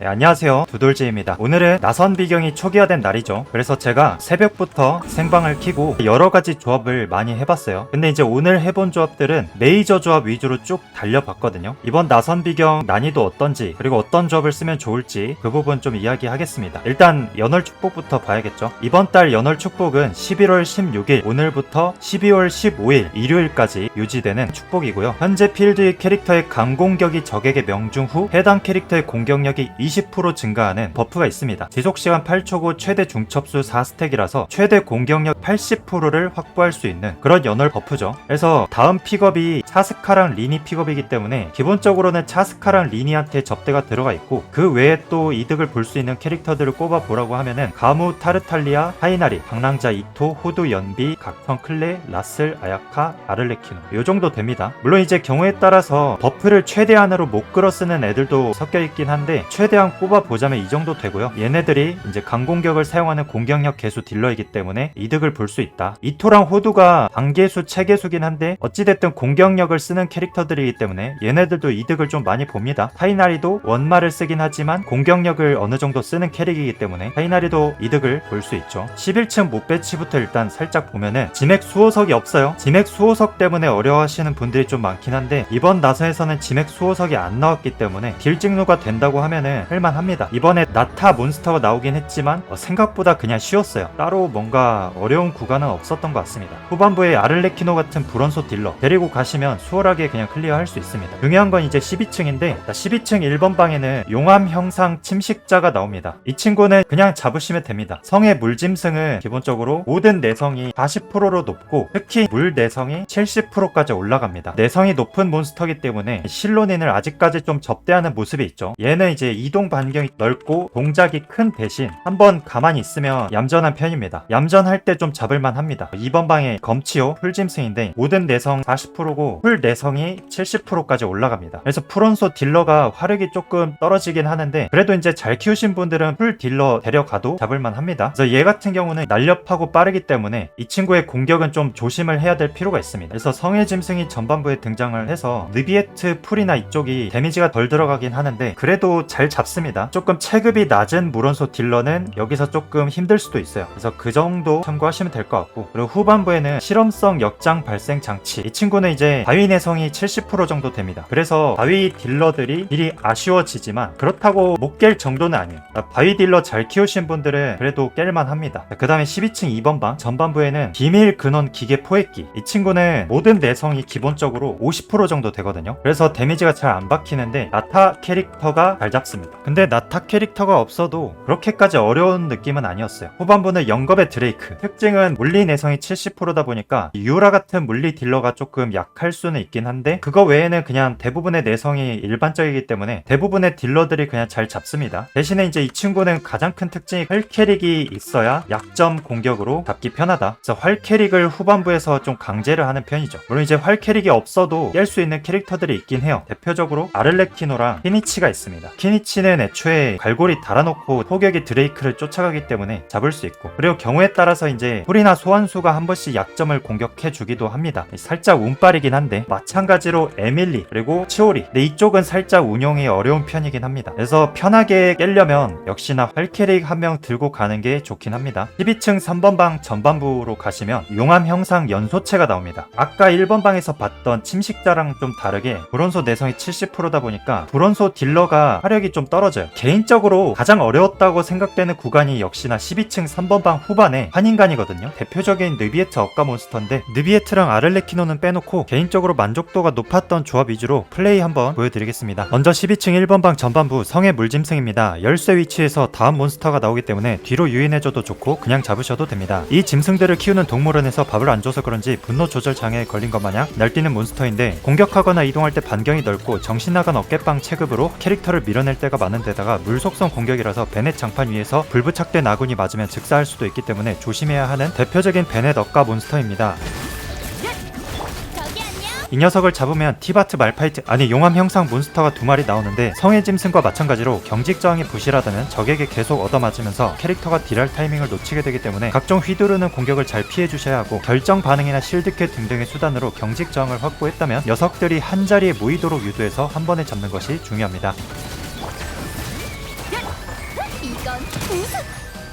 네, 안녕하세요. 두돌지입니다. 오늘은 나선 비경이 초기화된 날이죠. 그래서 제가 새벽부터 생방을 키고 여러가지 조합을 많이 해봤어요. 근데 이제 오늘 해본 조합들은 메이저 조합 위주로 쭉 달려봤거든요. 이번 나선 비경 난이도 어떤지 그리고 어떤 조합을 쓰면 좋을지 그 부분 좀 이야기하겠습니다. 일단 연월 축복부터 봐야겠죠. 이번 달 연월 축복은 11월 16일 오늘부터 12월 15일 일요일까지 유지되는 축복이고요. 현재 필드의 캐릭터의 강공격이 적에게 명중 후 해당 캐릭터의 공격력이 20% 증가하는 버프가 있습니다. 지속시간 8초고 최대 중첩수 4스택이라서 최대 공격력 80%를 확보할 수 있는 그런 연월 버프죠. 그래서 다음 픽업이 차스카랑 리니 픽업이기 때문에 기본적으로는 차스카랑 리니한테 접대가 들어가 있고 그 외에 또 이득을 볼 수 있는 캐릭터들을 꼽아 보라고 하면은 가무, 타르탈리아, 하이나리, 방랑자 이토, 호두 연비, 각성 클레, 라슬, 아야카, 아를레키노 요 정도 됩니다. 물론 이제 경우에 따라서 버프를 최대한으로 못 끌어 쓰는 애들도 섞여 있긴 한데 최대한 꼽아 보자면 이 정도 되고요. 얘네들이 이제 강공격을 사용하는 공격력 개수 딜러이기 때문에 이득을 볼 수 있다. 이토랑 호두가 단계수, 체계수긴 한데 어찌됐든 공격력을 쓰는 캐릭터들이기 때문에 얘네들도 이득을 좀 많이 봅니다. 파이나리도 원말을 쓰긴 하지만 공격력을 어느 정도 쓰는 캐릭이기 때문에 파이나리도 이득을 볼 수 있죠. 11층 못 배치부터 일단 살짝 보면은 지맥 수호석이 없어요. 지맥 수호석 때문에 어려워하시는 분들이 좀 많긴 한데 이번 나서에서는 지맥 수호석이 안 나왔기 때문에 딜 찍누가 된다고 하면은 할만합니다. 이번에 나타 몬스터가 나오긴 했지만 어, 생각보다 그냥 쉬웠어요. 따로 뭔가 어려운 구간은 없었던 것 같습니다. 후반부에 아를레키노 같은 브론소 딜러 데리고 가시면 수월하게 그냥 클리어할 수 있습니다. 중요한 건 이제 12층인데 12층 1번 방에는 용암 형상 침식자가 나옵니다. 이 친구는 그냥 잡으시면 됩니다. 성의 물짐승은 기본적으로 모든 내성이 40%로 높고 특히 물 내성이 70%까지 올라갑니다. 내성이 높은 몬스터이기 때문에 실로닌을 아직까지 좀 접대하는 모습이 있죠. 얘는 이제 이동 반경이 넓고 동작이 큰 대신 한번 가만히 있으면 얌전한 편입니다. 얌전할 때 좀 잡을만 합니다. 2번 방에 검치오 풀짐승인데 모든 내성 40%고 풀 내성이 70%까지 올라갑니다. 그래서 프론소 딜러가 화력이 조금 떨어지긴 하는데 그래도 이제 잘 키우신 분들은 풀 딜러 데려가도 잡을만 합니다. 그래서 얘 같은 경우는 날렵하고 빠르기 때문에 이 친구의 공격은 좀 조심을 해야 될 필요가 있습니다. 그래서 성의 짐승이 전반부에 등장을 해서 느비에트 풀이나 이쪽이 데미지가 덜 들어가긴 하는데 그래도 잘 잡습니다. 조금 체급이 낮은 무론소 딜러는 여기서 조금 힘들 수도 있어요. 그래서 그 정도 참고하시면 될 것 같고 그리고 후반부에는 실험성 역장 발생 장치 이 친구는 이제 바위 내성이 70% 정도 됩니다. 그래서 바위 딜러들이 딜이 아쉬워지지만 그렇다고 못 깰 정도는 아니에요. 그러니까 바위 딜러 잘 키우신 분들은 그래도 깰만 합니다. 그 다음에 12층 2번 방 전반부에는 비밀 근원 기계 포획기 이 친구는 모든 내성이 기본적으로 50% 정도 되거든요. 그래서 데미지가 잘 안 박히는데 나타 캐릭터가 잘 잡습니다. 근데 나타 캐릭터가 없어도 그렇게까지 어려운 느낌은 아니었어요. 후반부는 영겁의 드레이크 특징은 물리 내성이 70%다 보니까 유라 같은 물리 딜러가 조금 약할 수는 있긴 한데 그거 외에는 그냥 대부분의 내성이 일반적이기 때문에 대부분의 딜러들이 그냥 잘 잡습니다. 대신에 이제 이 친구는 가장 큰 특징이 활 캐릭이 있어야 약점 공격으로 잡기 편하다. 그래서 활 캐릭을 후반부에서 좀 강제를 하는 편이죠. 물론 이제 활 캐릭이 없어도 깰 수 있는 캐릭터들이 있긴 해요. 대표적으로 아를레키노랑 키니치가 있습니다. 키니치 는 애초에 갈고리 달아놓고 포격이 드레이크를 쫓아가기 때문에 잡을 수 있고 그리고 경우에 따라서 이제 풀이나 소환수가 한 번씩 약점을 공격해 주기도 합니다. 살짝 운빨이긴 한데 마찬가지로 에밀리 그리고 치오리 근데 이쪽은 살짝 운용이 어려운 편이긴 합니다. 그래서 편하게 깰려면 역시나 활 캐릭 한 명 들고 가는 게 좋긴 합니다. 12층 3번 방 전반부로 가시면 용암 형상 연소체가 나옵니다. 아까 1번 방에서 봤던 침식자랑 좀 다르게 브론소 내성이 70%다 보니까 브론소 딜러가 화력이 좀 떨어져요. 개인적으로 가장 어려웠다고 생각되는 구간이 역시나 12층 3번 방 후반에 한인간이거든요. 대표적인 느비에트 억가 몬스터인데 느비에트랑 아를레키노는 빼놓고 개인적으로 만족도가 높았던 조합 위주로 플레이 한번 보여드리겠습니다. 먼저 12층 1번 방 전반부 성의 물짐승입니다. 열쇠 위치에서 다음 몬스터가 나오기 때문에 뒤로 유인해줘도 좋고 그냥 잡으셔도 됩니다. 이 짐승들을 키우는 동물원에서 밥을 안 줘서 그런지 분노 조절 장애에 걸린 것 마냥 날뛰는 몬스터인데 공격하거나 이동할 때 반경이 넓고 정신 나간 어깨빵 체급으로 캐릭터를 밀어낼 때가 많은 데다가 물속성 공격이라서 베넷 장판 위에서 불부착된 아군이 맞으면 즉사할 수도 있기 때문에 조심해야 하는 대표적인 베넷 억가 몬스터입니다. 이 녀석을 잡으면 티바트 말파이트 아니 용암 형상 몬스터가 두 마리 나오는데 성의 짐승과 마찬가지로 경직 저항이 부실하다면 적에게 계속 얻어맞으면서 캐릭터가 딜할 타이밍을 놓치게 되기 때문에 각종 휘두르는 공격을 잘 피해 주셔야 하고 결정 반응이나 실드캐 등등의 수단으로 경직 저항을 확보했다면 녀석들이 한 자리에 모이도록 유도해서 한 번에 잡는 것이 중요합니다.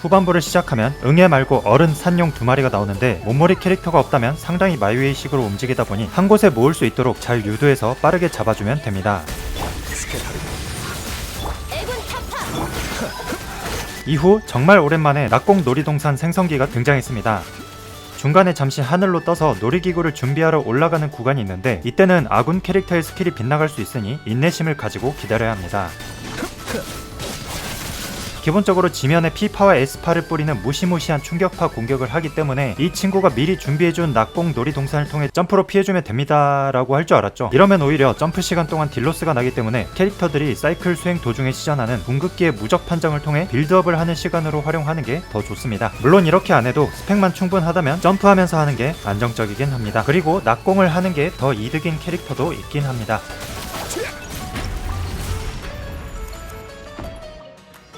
후반부를 시작하면 응애 말고 어른 산용 두 마리가 나오는데 몸머리 캐릭터가 없다면 상당히 마이웨이식으로 움직이다 보니 한 곳에 모을 수 있도록 잘 유도해서 빠르게 잡아주면 됩니다. 이후 정말 오랜만에 낙공 놀이동산 생성기가 등장했습니다. 중간에 잠시 하늘로 떠서 놀이기구를 준비하러 올라가는 구간이 있는데 이때는 아군 캐릭터의 스킬이 빗나갈 수 있으니 인내심을 가지고 기다려야 합니다. 기본적으로 지면에 P파와 S파를 뿌리는 무시무시한 충격파 공격을 하기 때문에 이 친구가 미리 준비해준 낙공 놀이동산을 통해 점프로 피해주면 됩니다 라고 할 줄 알았죠. 이러면 오히려 점프 시간 동안 딜로스가 나기 때문에 캐릭터들이 사이클 수행 도중에 시전하는 궁극기의 무적 판정을 통해 빌드업을 하는 시간으로 활용하는 게 더 좋습니다. 물론 이렇게 안 해도 스펙만 충분하다면 점프하면서 하는 게 안정적이긴 합니다. 그리고 낙공을 하는 게 더 이득인 캐릭터도 있긴 합니다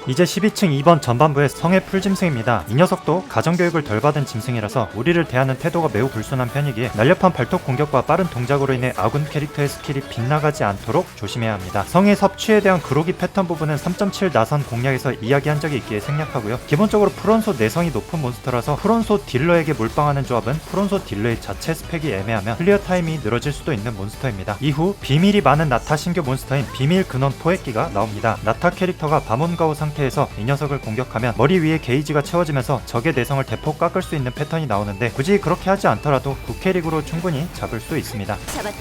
이제 12층 2번 전반부의 성의 풀짐승입니다. 이 녀석도 가정교육을 덜 받은 짐승이라서 우리를 대하는 태도가 매우 불순한 편이기에 날렵한 발톱 공격과 빠른 동작으로 인해 아군 캐릭터의 스킬이 빗나가지 않도록 조심해야 합니다. 성의 섭취에 대한 그로기 패턴 부분은 3.7 나선 공략에서 이야기한 적이 있기에 생략하고요. 기본적으로 프론소 내성이 높은 몬스터라서 프론소 딜러에게 몰빵하는 조합은 프론소 딜러의 자체 스펙이 애매하면 클리어 타임이 늘어질 수도 있는 몬스터입니다. 이후 비밀이 많은 나타 신규 몬스터인 비밀 근원 포획기가 나옵니다. 나타 캐릭터가 바몬가오 상태 에서 이 녀석을 공격하면 머리 위에 게이지가 채워지면서 적의 내성을 대폭 깎을 수 있는 패턴이 나오는데 굳이 그렇게 하지 않더라도 국캐릭으로 충분히 잡을 수 있습니다. 잡았다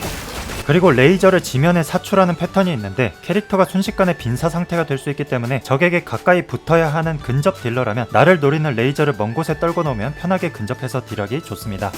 그리고 레이저를 지면에 사출하는 패턴이 있는데 캐릭터가 순식간에 빈사 상태가 될 수 있기 때문에 적에게 가까이 붙어야 하는 근접 딜러라면 나를 노리는 레이저를 먼 곳에 떨궈 놓으면 편하게 근접해서 딜하기 좋습니다.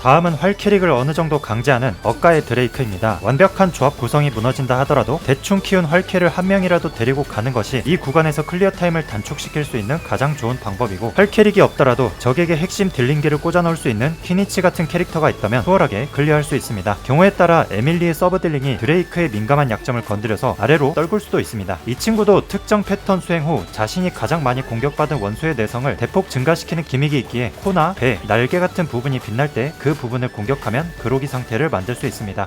다음은 활캐릭을 어느 정도 강제하는 억가의 드레이크입니다. 완벽한 조합 구성이 무너진다 하더라도 대충 키운 활캐를 한 명이라도 데리고 가는 것이 이 구간에서 클리어 타임을 단축시킬 수 있는 가장 좋은 방법이고 활캐릭이 없더라도 적에게 핵심 딜링기를 꽂아 넣을 수 있는 퀴니치 같은 캐릭터가 있다면 수월하게 클리어할 수 있습니다. 경우에 따라 에밀리의 서브 딜링이 드레이크의 민감한 약점을 건드려서 아래로 떨굴 수도 있습니다. 이 친구도 특정 패턴 수행 후 자신이 가장 많이 공격받은 원소의 내성을 대폭 증가시키는 기믹이 있기에 코나 배, 날개 같은 부분이 빛날 때그 부분을 공격하면 그로기 상태를 만들 수 있습니다.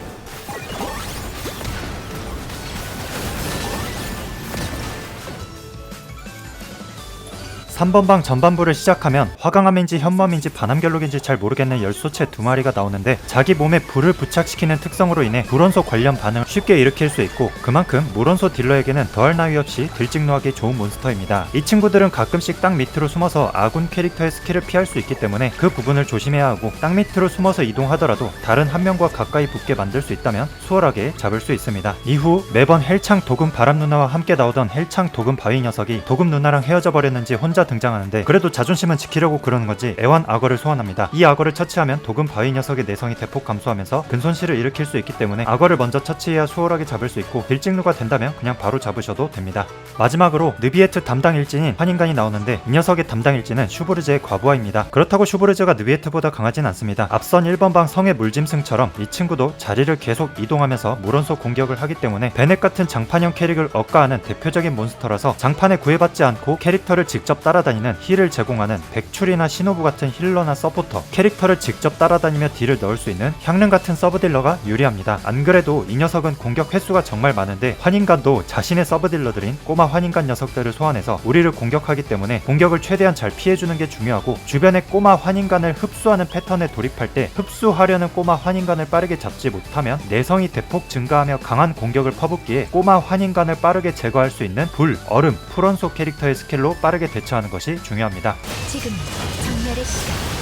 3번 방 전반부를 시작하면 화강암인지 현무암인지 반암결록인지 잘 모르겠는 열소체 두 마리가 나오는데 자기 몸에 불을 부착시키는 특성으로 인해 불원소 관련 반응을 쉽게 일으킬 수 있고 그만큼 물원소 딜러에게는 더할 나위 없이 들찍노하기 좋은 몬스터입니다. 이 친구들은 가끔씩 땅 밑으로 숨어서 아군 캐릭터의 스킬을 피할 수 있기 때문에 그 부분을 조심해야 하고 땅 밑으로 숨어서 이동하더라도 다른 한 명과 가까이 붙게 만들 수 있다면 수월하게 잡을 수 있습니다. 이후 매번 헬창 도금 바람 누나와 함께 나오던 헬창 도금 바위 녀석이 도금 누나랑 헤어져 버렸는지 혼자 등장하는데 그래도 자존심은 지키려고 그러는 거지 애완 악어를 소환합니다. 이 악어를 처치하면 도금 바위 녀석의 내성이 대폭 감소하면서 근손실을 일으킬 수 있기 때문에 악어를 먼저 처치해야 수월하게 잡을 수 있고 딜찍누가 된다면 그냥 바로 잡으셔도 됩니다. 마지막으로 느비에트 담당 일진인 환인간이 나오는데 이 녀석의 담당 일진은 슈브르즈의 과부하입니다. 그렇다고 슈브르즈가 느비에트보다 강하진 않습니다. 앞선 1번 방 성의 물짐승처럼 이 친구도 자리를 계속 이동하면서 물원소 공격을 하기 때문에 베넷 같은 장판형 캐릭을 억가하는 대표적인 몬스터라서 장판에 구애받지 않고 캐릭터를 직접 따라 다니는 힐을 제공하는 백출이나 신호부 같은 힐러나 서포터 캐릭터를 직접 따라다니며 딜을 넣을 수 있는 향릉 같은 서브딜러가 유리합니다. 안 그래도 이 녀석은 공격 횟수가 정말 많은데 환인간도 자신의 서브딜러들인 꼬마 환인간 녀석들을 소환해서 우리를 공격하기 때문에 공격을 최대한 잘 피해주는 게 중요하고 주변의 꼬마 환인간을 흡수하는 패턴에 돌입할 때 흡수하려는 꼬마 환인간을 빠르게 잡지 못하면 내성이 대폭 증가하며 강한 공격을 퍼붓기에 꼬마 환인간을 빠르게 제거할 수 있는 불, 얼음, 풀원소 캐릭터의 스킬로 빠르게 대처하는 것이 중요합니다. 지금 정렬의 시간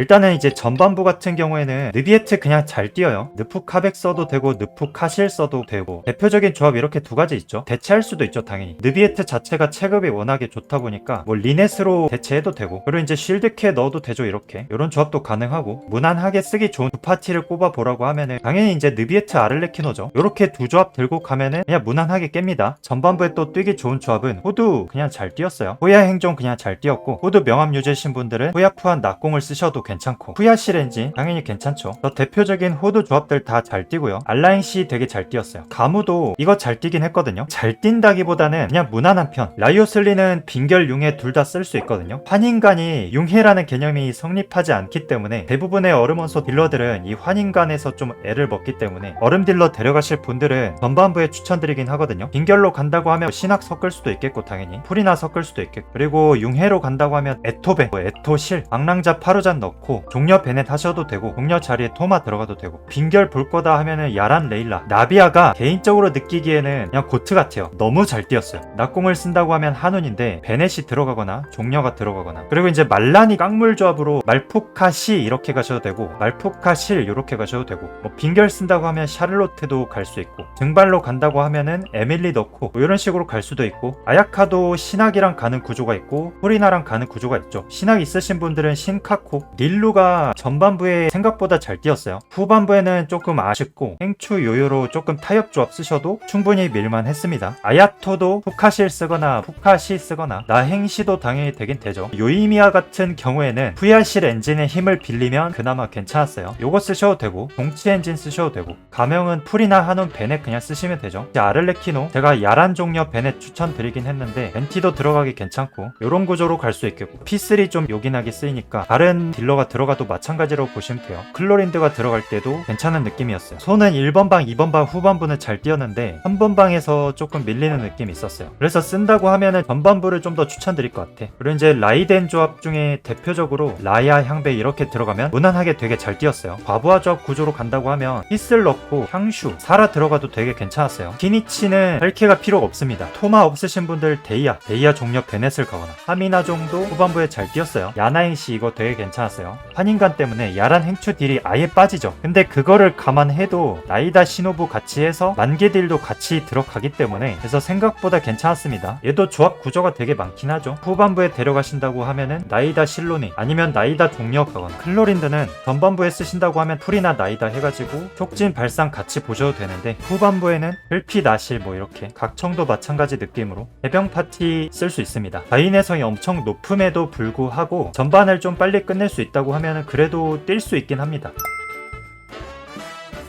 일단은 이제 전반부 같은 경우에는 느비에트 그냥 잘 뛰어요. 느프 카백 써도 되고 느프 카실 써도 되고 대표적인 조합 이렇게 두 가지 있죠. 대체할 수도 있죠 당연히. 느비에트 자체가 체급이 워낙에 좋다 보니까 뭐 리넷으로 대체해도 되고 그리고 이제 쉴드캐 넣어도 되죠 이렇게. 이런 조합도 가능하고 무난하게 쓰기 좋은 두 파티를 꼽아보라고 하면은 당연히 이제 느비에트 아를레키노죠. 이렇게 두 조합 들고 가면은 그냥 무난하게 깹니다. 전반부에 또 뛰기 좋은 조합은 호두 그냥 잘 뛰었어요. 호야 행정 그냥 잘 뛰었고 호두 명함 유저신 분들은 호야 푸한 낙공을 쓰셔도 괜찮고 후야 시 렌지 당연히 괜찮죠. 더 대표적인 호두 조합들 다 잘 뛰고요. 알라인시 되게 잘 뛰었어요. 가무도 이거 잘 뛰긴 했거든요. 잘 뛴다기보다는 그냥 무난한 편. 라이오슬리는 빙결 융해 둘 다 쓸 수 있거든요. 환인간이 융해라는 개념이 성립하지 않기 때문에 대부분의 얼음원소 딜러들은 이 환인간에서 좀 애를 먹기 때문에 얼음 딜러 데려가실 분들은 전반부에 추천드리긴 하거든요. 빙결로 간다고 하면 신학 섞을 수도 있겠고 당연히 풀이나 섞을 수도 있겠고 그리고 융해로 간다고 하면 에토베, 뭐 에토실, 악랑자 파루잔 넣고 종려 베넷 하셔도 되고 종려 자리에 토마 들어가도 되고 빙결 볼 거다 하면은 야란 레일라 나비아가 개인적으로 느끼기에는 그냥 고트 같아요. 너무 잘 뛰었어요. 낙공을 쓴다고 하면 한운인데 베넷이 들어가거나 종려가 들어가거나 그리고 이제 말라니 깡물 조합으로 말포카시 이렇게 가셔도 되고 말포카실 이렇게 가셔도 되고 뭐 빙결 쓴다고 하면 샤를로트도 갈 수 있고 등발로 간다고 하면은 에밀리 넣고 뭐 이런 식으로 갈 수도 있고 아야카도 신학이랑 가는 구조가 있고 호리나랑 가는 구조가 있죠 신학 있으신 분들은 신카코 릴루가 전반부에 생각보다 잘 뛰었어요. 후반부에는 조금 아쉽고 행추 요요로 조금 타협 조합 쓰셔도 충분히 밀만 했습니다. 아야토도 푸카실 쓰거나 푸카시 쓰거나 나행시도 당연히 되긴 되죠. 요이미아 같은 경우에는 후야실 엔진의 힘을 빌리면 그나마 괜찮았어요. 요거 쓰셔도 되고 동치 엔진 쓰셔도 되고 가명은 풀이나 한운 베넷 그냥 쓰시면 되죠. 아를레키노 제가 야란 종려 베넷 추천드리긴 했는데 벤티도 들어가기 괜찮고 요런 구조로 갈 수 있겠고 P3 좀 요긴하게 쓰이니까 다른 딜러 가 들어가도 마찬가지로 보시면 돼요. 클로린드가 들어갈 때도 괜찮은 느낌이었어요. 손은 1번 방 2번 방 후반부는 잘 뛰었는데 3번 방에서 조금 밀리는 느낌이 있었어요. 그래서 쓴다고 하면은 전반부를 좀 더 추천드릴 것 같아. 그리고 이제 라이덴 조합 중에 대표적으로 라야 향배 이렇게 들어가면 무난하게 되게 잘 뛰었어요. 과부하 조합 구조로 간다고 하면 히슬 넣고 향슈 사라 들어가도 되게 괜찮았어요. 키니치는 헬케가 필요가 없습니다. 토마 없으신 분들 데이아 데이아 종력 베넷을 가거나 하미나 정도 후반부에 잘 뛰었어요. 야나잉씨 이거 되게 괜찮았어요 환인간 때문에 야란 행추 딜이 아예 빠지죠. 근데 그거를 감안해도 나이다 시노부 같이 해서 만개 딜도 같이 들어가기 때문에 그래서 생각보다 괜찮았습니다. 얘도 조합 구조가 되게 많긴 하죠. 후반부에 데려가신다고 하면은 나이다 실로니 아니면 나이다 종력 가거나 클로린드는 전반부에 쓰신다고 하면 풀이나 나이다 해가지고 촉진 발상 같이 보셔도 되는데 후반부에는 혈피 나실 뭐 이렇게 각청도 마찬가지 느낌으로 해병 파티 쓸 수 있습니다. 바인의 성이 엄청 높음에도 불구하고 전반을 좀 빨리 끝낼 수 있다 고 하면은 그래도 뛸 수 있긴 합니다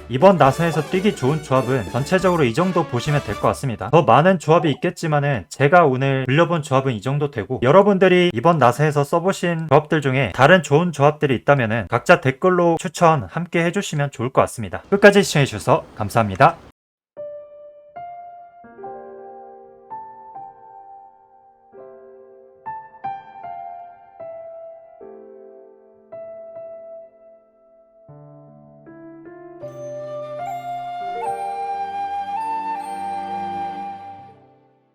이번 나선에서 뛰기 좋은 조합은 전체적으로 이 정도 보시면 될 것 같습니다. 더 많은 조합이 있겠지만은 제가 오늘 빌려본 조합은 이 정도 되고 여러분들이 이번 나선에서 써보신 조합들 중에 다른 좋은 조합들이 있다면은 각자 댓글로 추천 함께 해주시면 좋을 것 같습니다. 끝까지 시청해주셔서 감사합니다.